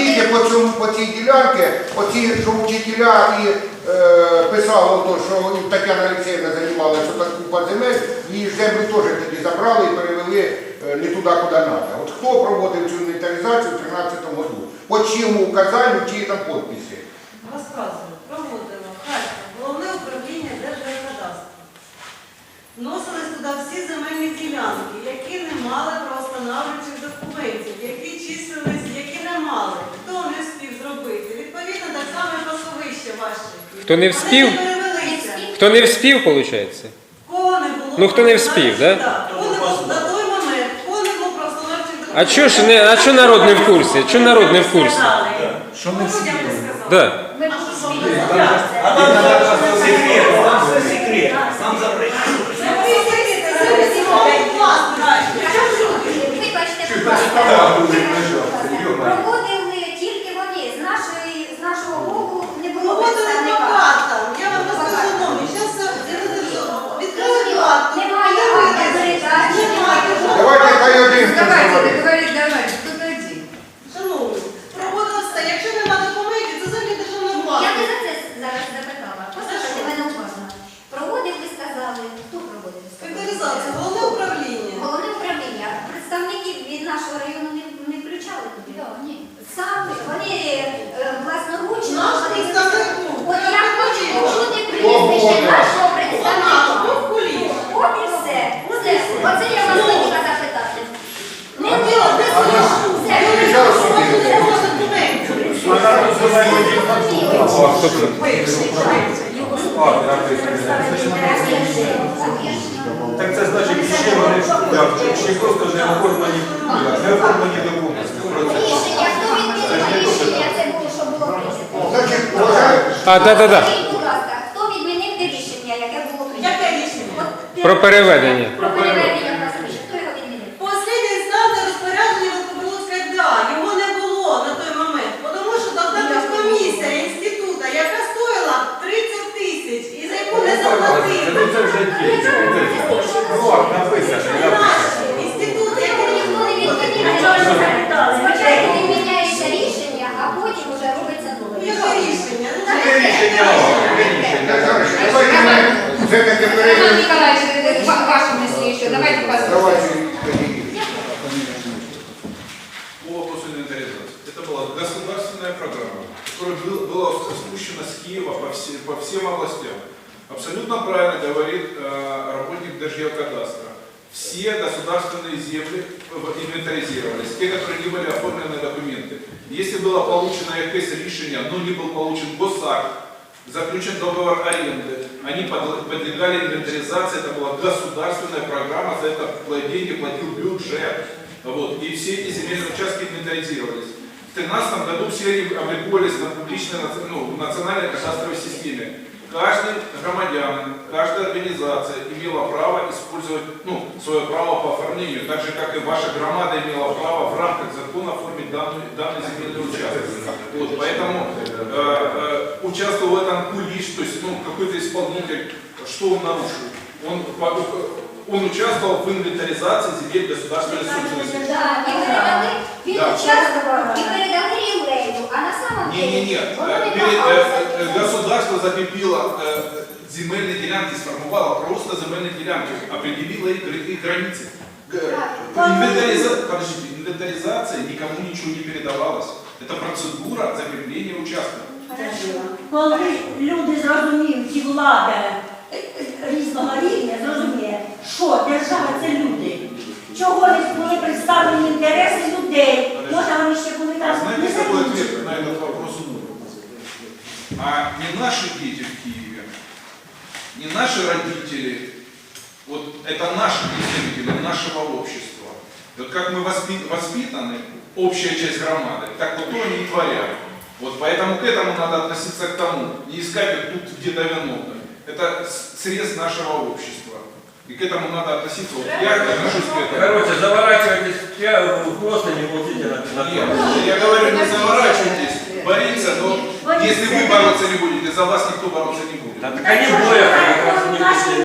підійде по цьому, по цій ділянці, оці що вчителя і е, писало, то, що і Тетяна Олексіївна займалася так купа земель, її землю теж тоді забрали і перевели е, не туди, куди треба. От хто проводив цю інвентаризацію в 2013 році? По чому указанню, чиї там подпис? Хто не вспів? Хто не вспів, виходить? Кого не було? Ну, хто не вспів, да? Так, Кого на той момент, кого не було правостановчих. А чого ж не, а чого народ не в курсі? Чого народ не в курсі? Що не сказали. Да. Що, що, що? там все секрет, там все секрет. там запрещено. Давайте, говорить. договорить, давайте, тут один. Шановні, проводили все. Якщо немає документів, це землі державної Я не за це зараз запитала. Послухайте мене уважно. Проводив, ви сказали. Хто проводив? ви головне управління. Головне управління. Представників від нашого району не, не включали туди? Ні. Саме вони е, власноручно. Наш вони- представник був. От я хочу почути прізвище нашого Наш, представника. був куліш. От і все. Все. Оце я вас хотіла запитати. Не діло, не слышу. Все. Ви ж просто не було документів. Так це значить, ще вони шукають, ще просто не оформлені, не оформлені документи. Хто відмінив рішення, це було, що було прийнято. А. Скажіть, будь ласка, хто відмінив те рішення, яке було прийнято? Про переведення Ну це вже ті. Ну, а написано, Це написано. наші інститути, Його які ніхто не відміняє. Спочатку відміняється рішення, а потім вже робиться нове. Яке рішення? Ну, Так, Це рішення, це рішення. давайте ми все-таки Роман перейдемо. Николаевич, ва- ваше мысли еще, давайте послушаем. Давайте тоді. по вопросу инвентаризации. Это была государственная программа, которая был- была спущена с Киева по, все- по всем областям. Абсолютно правильно говорит э, работник Держгеокадастра. Все государственные земли инвентаризировались, те, которые не были оформлены документы. Если было получено якесь решение, но не был получен госакт, заключен договор аренды, они под- подлегали инвентаризации, это была государственная программа, за это деньги платил бюджет. Вот, и все эти земельные участки инвентаризировались. В 2013 году все они обликовались на публичной ну, национальной кадастровой системе Каждый громадянин, каждая организация имела право использовать ну, свое право по оформлению, так же, как и ваша громада имела право в рамках закона оформить данный, данный земельный участок. Вот, поэтому э, э, участвовал в этом кулиш, то есть ну, какой-то исполнитель, что он нарушил? Он, по- он участвовал в инвентаризации земель государственной собственности. Да, і передали, він Да. участвував, і э, государство закрепило э, земельные делянки, сформировало просто земельные делянки, определило их, гра- их границы. Г- инвентариза- Подождите, инвентаризация никому ничего не передавалась. Это процедура закрепления участка. Коли люди зрозуміють і влада е, е, різного рівня зрозуміє, що держава це люди. Чого не були представлені інтереси людей? Може, вони ще коли А там Не наши дети в Киеве, не наши родители, вот это наши представители нашего общества. И Вот как мы воспи- воспитаны, общая часть громады, так вот то они и творят. Вот поэтому к этому надо относиться к тому, не искать вот тут где-то виновных. Это срез нашего общества. И к этому надо относиться. Вот я отношусь к этому. Короче, заворачивайтесь в пя- в просто не молчите на, на Нет, я говорю, не заворачивайтесь, Если вы бороться не будете, за вас никто бороться не будет. Да, так они боятся,